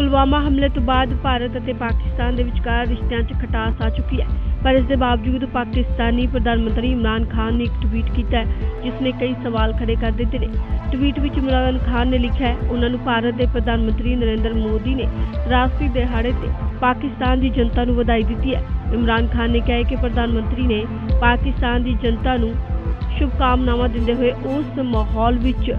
ਪੁਲਵਾਮਾ ਹਮਲੇ ਤੋਂ ਬਾਅਦ ਭਾਰਤ ਅਤੇ ਪਾਕਿਸਤਾਨ ਦੇ ਵਿਚਕਾਰ ਰਿਸ਼ਤਿਆਂ 'ਚ ਖਟਾਸ ਆ ਚੁੱਕੀ ਹੈ। ਪਰ ਇਸ ਦੇ ਬਾਵਜੂਦ ਪਾਕਿਸਤਾਨੀ ਪ੍ਰਧਾਨ ਮੰਤਰੀ ਇਮਰਾਨ ਖਾਨ ਨੇ ਇੱਕ ਟਵੀਟ ਕੀਤਾ ਹੈ, ਜਿਸ ਨੇ ਕਈ ਸਵਾਲ ਖੜੇ ਕਰ ਦਿੱਤੇ ਨੇ। ਟਵੀਟ ਵਿੱਚ ਇਮਰਾਨ ਖਾਨ ਨੇ ਲਿਖਿਆ ਹੈ, ਉਹਨਾਂ ਨੂੰ ਭਾਰਤ ਦੇ ਪ੍ਰਧਾਨ ਮੰਤਰੀ ਨਰਿੰਦਰ ਮੋਦੀ ਨੇ ਰਾਸ਼ਟਰੀ ਦਿਹਾੜੇ ਤੇ ਪਾਕਿਸਤਾਨ ਦੀ ਜਨਤਾ ਨੂੰ ਵਧਾਈ ਦਿੱਤੀ ਹੈ। ਇਮਰਾਨ ਖਾਨ ਨੇ ਕਿਹਾ ਕਿ ਪ੍ਰਧਾਨ ਮੰਤਰੀ ਨੇ ਪਾਕਿਸਤਾਨ ਦੀ ਜਨਤਾ ਨੂੰ ਸ਼ੁਭਕਾਮਨਾਵਾਂ ਦਿੰਦੇ ਹੋਏ ਉਸ ਮਾਹੌਲ ਵਿੱਚ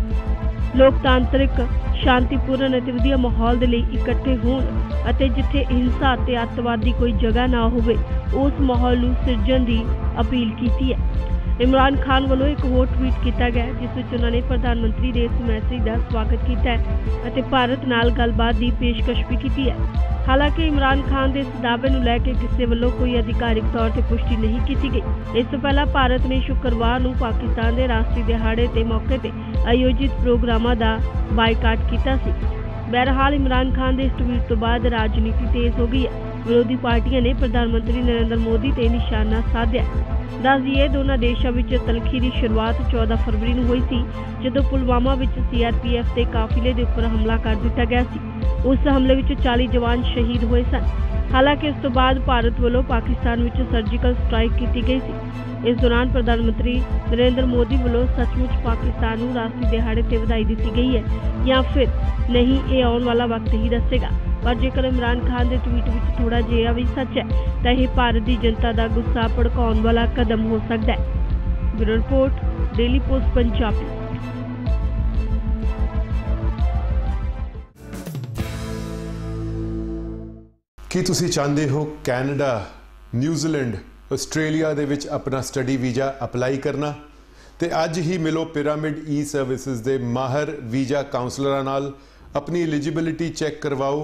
ਲੋਕਤਾਂਤਰਿਕ ਸ਼ਾਂਤੀਪੂਰਨ ਅਤੇ ਵਧੀਆ ਮਾਹੌਲ ਦੇ ਲਈ ਇਕੱਠੇ ਹੋਣ ਅਤੇ ਜਿੱਥੇ ਹਿੰਸਾ ਅਤੇ ਅੱਤਵਾਦ ਦੀ ਕੋਈ ਜਗ੍ਹਾ ਨਾ ਹੋਵੇ, ਉਸ ਮਾਹੌਲ ਨੂੰ ਸਿਰਜਣ ਦੀ ਅਪੀਲ ਕੀਤੀ ਹੈ। ਇਮਰਾਨ ਖਾਨ ਵੱਲੋਂ ਇੱਕ ਹੋਰ ਟਵੀਟ ਕੀਤਾ ਗਿਆ ਜਿਸ ਵਿੱਚ ਉਹਨਾਂ ਨੇ ਪ੍ਰਧਾਨ ਮੰਤਰੀ ਦੇ ਇਸ ਮੈਸੇਜ ਦਾ ਸਵਾਗਤ ਕੀਤਾ ਹੈ ਅਤੇ ਭਾਰਤ ਨਾਲ ਗੱਲਬਾਤ ਦੀ ਪੇਸ਼ਕਸ਼ ਵੀ ਕੀਤੀ ਹੈ। ਹਾਲਾਂਕਿ ਇਮਰਾਨ ਖਾਨ ਦੇ ਇਸ ਦਾਅਵੇ ਨੂੰ ਲੈ ਕੇ ਕਿਸੇ ਵੱਲੋਂ ਕੋਈ ਅਧਿਕਾਰਿਕ ਤੌਰ ਤੇ ਪੁਸ਼ਟੀ ਨਹੀਂ ਕੀਤੀ ਗਈ। ਇਸ ਤੋਂ ਪਹਿਲਾਂ ਭਾਰਤ ਨੇ ਸ਼ੁੱਕਰਵਾਰ ਨੂੰ ਪਾਕਿਸਤਾਨ ਦੇ ਰਾਸ਼ਟਰੀ ਦਿਹਾੜੇ ਦੇ ਮੌਕੇ ਤੇ ਆਯੋਜਿਤ ਪ੍ਰੋਗਰਾਮਾਂ ਦਾ ਬਾਈਕਾਟ ਕੀਤਾ ਸੀ। ਬਹਰਹਾਲ ਇਮਰਾਨ ਖਾਨ ਦੇ ਇਸ ਟਵੀਟ ਤੋਂ ਬਾਅਦ ਰਾਜਨੀਤੀ ਤੇਜ਼ ਹੋ ਗਈ ਹੈ। ਵਿਰੋਧੀ ਪਾਰਟੀਆਂ ਨੇ ਪ੍ਰਧਾਨ ਮੰਤਰੀ ਨਰਿੰਦਰ ਮੋਦੀ ਤੇ ਨਿਸ਼ਾਨਾ ਸਾਧਿਆ। ਹੈ। ਦੱਸ ਦਈਏ, ਦੋਨਾਂ ਦੇਸ਼ਾਂ ਵਿੱਚ ਤਲਖੀ ਦੀ ਸ਼ੁਰੂਆਤ 14 ਫਰਵਰੀ ਨੂੰ ਹੋਈ ਸੀ, ਜਦੋਂ ਪੁਲਵਾਮਾ ਵਿੱਚ ਸੀਆਰਪੀਐਫ ਦੇ ਕਾਫਿਲੇ ਦੇ ਉੱਪਰ ਹਮਲਾ ਕਰ ਦਿੱਤਾ ਗਿਆ ਸੀ। ਉਸ ਹਮਲੇ ਵਿੱਚ 40 ਜਵਾਨ ਸ਼ਹੀਦ ਹੋਏ ਸਨ। ਹਾਲਾਂਕਿ ਇਸ ਤੋਂ ਬਾਅਦ ਭਾਰਤ ਵੱਲੋਂ ਪਾਕਿਸਤਾਨ ਵਿੱਚ ਸਰਜੀਕਲ ਸਟ੍ਰਾਈਕ ਕੀਤੀ ਗਈ ਸੀ। ਇਸ ਦੌਰਾਨ ਪ੍ਰਧਾਨ ਮੰਤਰੀ ਨਰਿੰਦਰ ਮੋਦੀ ਵੱਲੋਂ ਸੱਚਮੁੱਚ ਪਾਕਿਸਤਾਨ ਨੂੰ ਰਾਸ਼ਟਰੀ ਦਿਹਾੜੇ ਤੇ ਵਧਾਈ ਦਿੱਤੀ ਗਈ ਹੈ ਜਾਂ ਫਿਰ ਨਹੀਂ, ਇਹ ਆਉਣ ਵਾਲਾ ਵਕਤ ਹੀ ਦੱਸੇਗਾ। ਪਰ ਜੇਕਰ ਇਮਰਾਨ ਖਾਨ ਦੇ ਟਵੀਟ ਵਿੱਚ ਥੋੜਾ ਜਿਹਾ ਵੀ ਸੱਚ ਹੈ, ਤਾਂ ਇਹ ਭਾਰਤ ਦੀ ਜਨਤਾ ਦਾ ਗੁੱਸਾ ਭੜਕਾਉਣ ਵਾਲਾ ਕਦਮ ਹੋ ਸਕਦਾ ਹੈ। Bureau report, Daily Post, Punjabi. ਕੀ ਤੁਸੀਂ ਚਾਹੁੰਦੇ ਹੋ ਕੈਨੇਡਾ, ਨਿਊਜ਼ੀਲੈਂਡ, ਆਸਟ੍ਰੇਲੀਆ ਦੇ ਵਿੱਚ ਆਪਣਾ ਸਟੱਡੀ ਵੀਜ਼ਾ ਅਪਲਾਈ ਕਰਨਾ? ਤੇ ਅੱਜ ਹੀ ਮਿਲੋ ਪਿਰਾਮਿਡ ਈ ਸਰਵਿਸਿਜ਼ ਦੇ ਮਾਹਰ ਵੀਜ਼ਾ ਕਾਉਂਸਲਰਾਂ ਨਾਲ। ਆਪਣੀ ਐਲੀਜੀਬਿਲਿਟੀ ਚੈੱਕ ਕਰਵਾਓ